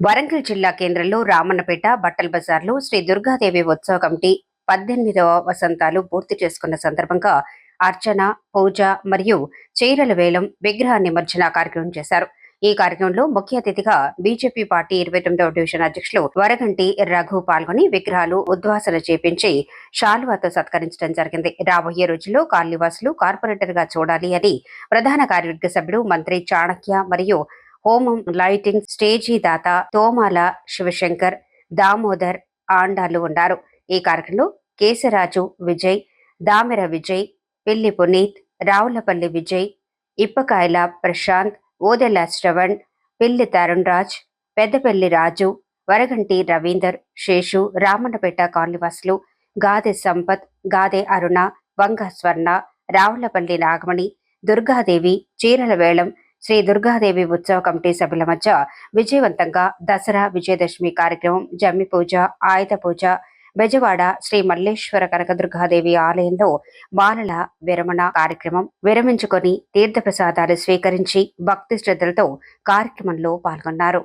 వరంగల్ జిల్లా కేంద్రంలో రామన్నపేట బట్టల బజార్లో శ్రీ దుర్గాదేవి ఉత్సవ కమిటీ పద్దెనిమిదవ వసంతాలు పూర్తి చేసుకున్న సందర్భంగా అర్చన పూజ మరియు చీరల వేలం విగ్రహ నిమజ్జన కార్యక్రమం చేశారు. ఈ కార్యక్రమంలో ముఖ్య అతిథిగా బీజేపీ పార్టీ ఇరవై తొమ్మిదవ డివిజన్ అధ్యక్షులు వరగంటి రఘు పాల్గొని విగ్రహాలు ఉద్వాసన చేపించి శాలువాతో సత్కరించడం జరిగింది. రాబోయే రోజుల్లో కార్నివాసులు కార్పొరేటర్గా చూడాలి అని ప్రధాన కార్యవర్గ సభ్యుడు మంత్రి చాణక్య మరియు హోమం లైటింగ్ స్టేజీ దాత తోమాల శివశంకర్ దామోదర్ ఆండాలు ఉన్నారు. ఈ కార్యక్రమంలో కేశరాజు విజయ్ దామెర విజయ్ పిల్లి పునీత్ రావులపల్లి విజయ్ ఇప్పకాయల ప్రశాంత్ ఓదెల శ్రవణ్ పిల్లి తరుణ్ రాజ్ పెద్దపల్లి రాజు వరగంటి రవీందర్ శేషు రామన్నపేట కాలనివాసులు గాదె సంపత్ గాదె అరుణ వంగ స్వర్ణ రావులపల్లి నాగమణి దుర్గాదేవి చీరల వేళం శ్రీ దుర్గాదేవి ఉత్సవ కమిటీ సభ్యుల మధ్య విజయవంతంగా దసరా విజయదశమి కార్యక్రమం జమ్మి పూజ ఆయుధ పూజ బెజవాడ శ్రీ మల్లేశ్వర కనకదుర్గాదేవి ఆలయంలో బాలల విరమణ కార్యక్రమం విరమించుకొని తీర్థప్రసాదాలు స్వీకరించి భక్తి శ్రద్ధలతో కార్యక్రమంలో పాల్గొన్నారు.